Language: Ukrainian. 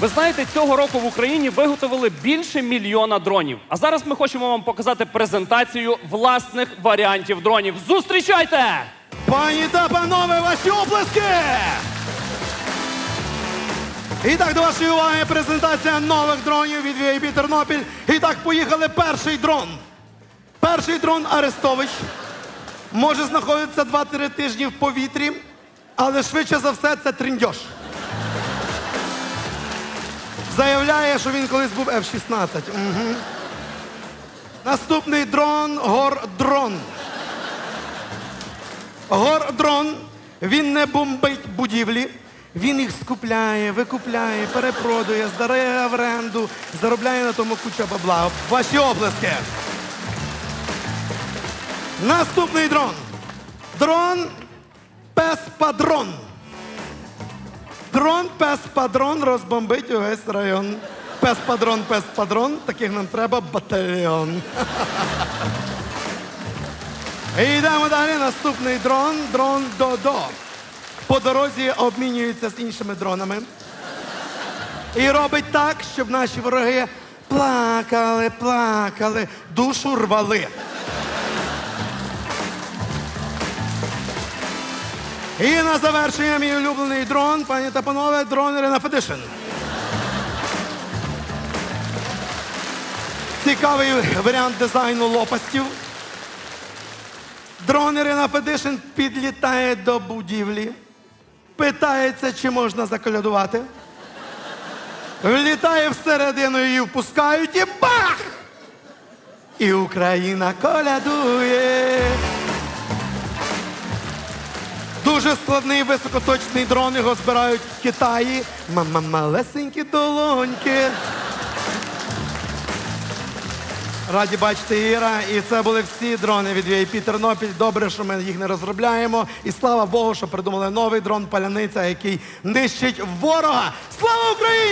Ви знаєте, цього року в Україні виготовили більше мільйона дронів. А зараз ми хочемо вам показати презентацію власних варіантів дронів. Зустрічайте! Пані та панове, ваші оплески! І так, до вашої уваги презентація нових дронів від VIP Тернопіль. І так, поїхали перший дрон. Перший дрон Арестович може знаходитися 2-3 тижні в повітрі, але швидше за все це триндьош. Заявляє, що він колись був F-16. Угу. Наступний дрон Гордрон. Гордрон, він не бомбить будівлі, він їх скупляє, викупляє, перепродує, здарає в оренду, заробляє на тому куча бабла. Ваші оплески. Наступний дрон. Дрон Пес-Падрон. Дрон Пес-Падрон розбомбить увесь район. Пес-Падрон, Пес-Падрон, таких нам треба батальйон. І йдемо далі. Наступний дрон дрон Додо. По дорозі обмінюється з іншими дронами. І робить так, щоб наші вороги плакали, плакали, душу рвали. І на завершення мій улюблений дрон, пані та панове, дрон Ірина Федишин. Цікавий варіант дизайну лопастів. Дрон Ірина Федишин підлітає до будівлі, питається, чи можна заколядувати. Влітає всередину, її впускають і бах! І Україна колядує. Дуже складний високоточний дрон, його збирають в Китаї. Мама малесенькі долоньки. Раді бачити Іра. І це були всі дрони від VIP Тернопіль. Добре, що ми їх не розробляємо. І слава Богу, що придумали новий дрон паляниця, який нищить ворога. Слава Україні!